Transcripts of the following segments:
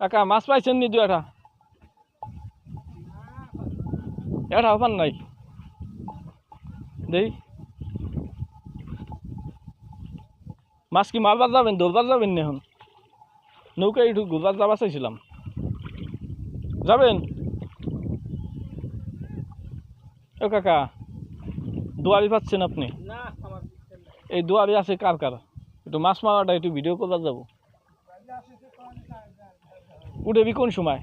কাকা মাছ পাইছেন নি দু এটা এটা নাই। দেই। মাছ কি মারবার যাবেন দৌড়বার যাবেন না এখন? নৌকা একটু ঘুরবার যাবার চাইছিলাম। যাবেন? ও কাকা দুয়ারি পাচ্ছেন আপনি? এই দুয়ারি আছে কার কার? একটু মাছ মারাটা একটু ভিডিও করবার যাব। উঠেবি কোন সময়?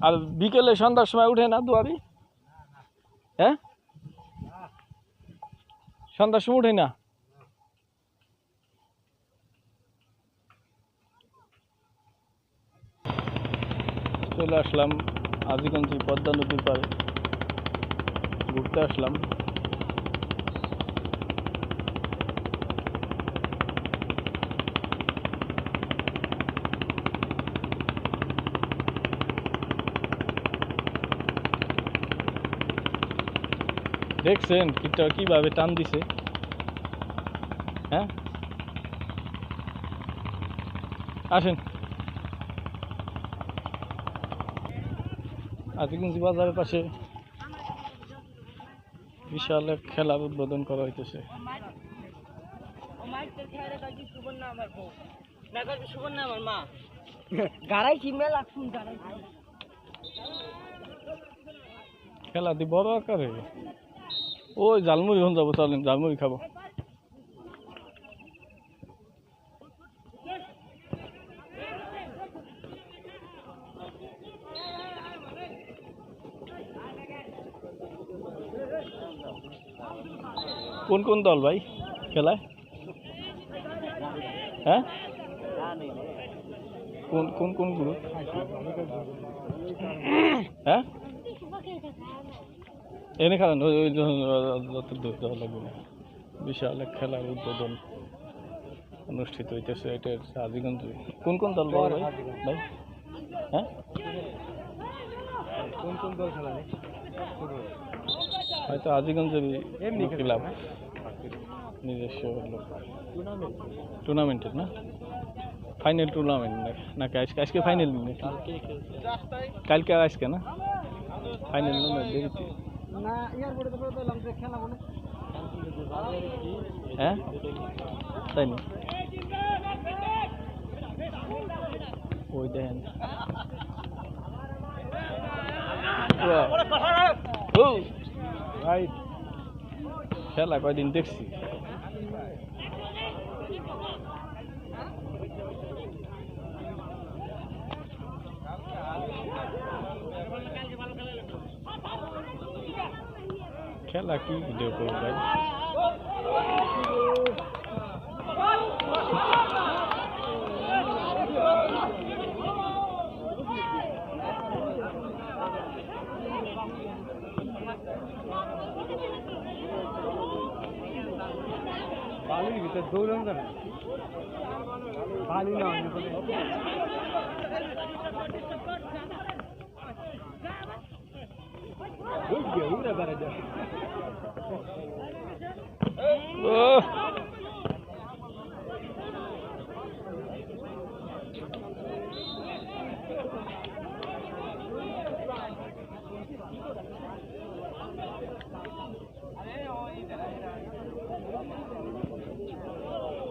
আর বিকেলে সন্ধ্যার সময় উঠে না দুয়ারি? হ্যাঁ? সন্ধ্যার সময় উঠে না? চলে আসলাম আজিগঞ্জ পদ্মা নদীর পাড়ে। ঘুরতে আসলাম। দেখছেন কিটা কীভাবে টান দিছে? হ্যাঁ? আসেন। আজিগঞ্জ বাজারের পাশে বিশাল এক খেলার উদ্বোধন করা হইতেছে। খেলা দি বড় আকারে। ওই জালমুড়ি হন যাব চলেন জালমুড়ি খাব। কোন কোন দল ভাই খেলায়? হ্যাঁ? কোন কোন কোন গ্রুপ হ্যাঁ? এনে খেলেন ওই লাগবে না। বিশাল এক খেলার উদ্বোধন অনুষ্ঠিত হইতেছে এটা হচ্ছে আজিগঞ্জ কোন কোন দল ভাই? ভাই? হ্যাঁ? কোন কোন দল খেলা হয়তো আজিগঞ্জের ক্লাব। নিজস্ব টুর্নামেন্টের না? ফাইনাল টুর্নামেন্ট নাকি আজকে আজকে ফাইনাল কালকে আজকে না? ফাইনাল দেরিতে। না ইয়ার পরে তো বললাম যে খেলা মনে হ্যাঁ? তাই না? ওই দেখেন। ভাই, খেলা কয়দিন দেখছি? খেলা কি ভিডিও করব ভাই বালির ভিতরে দৌড়ান যাবে বালি না অন্য কোনো উড়ে উড়ে বেড়ে যায় ও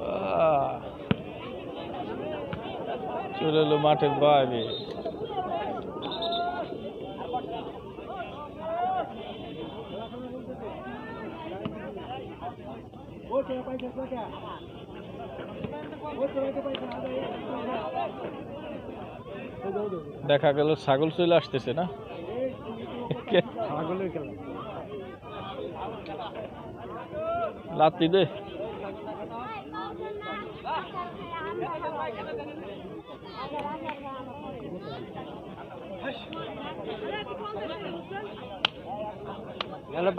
আহ, চলে এলো মাঠের বাইরে। দেখা গেল ছাগল চলে আসতেছে না? লাত্তি দে।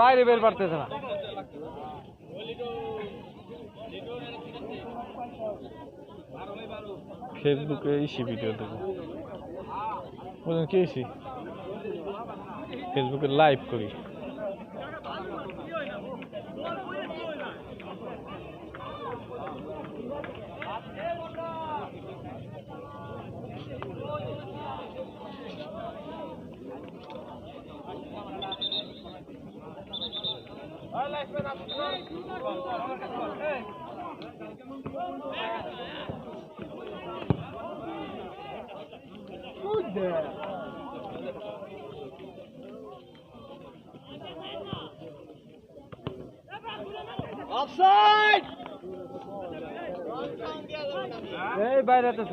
বাইরে বের পারতেছে না। ফেসবুকে এইসি ভিডিও দেবো বুঝলেন কে এসি ফেসবুকে লাইভ করি। Hey, Offside! ए बाहिर त छ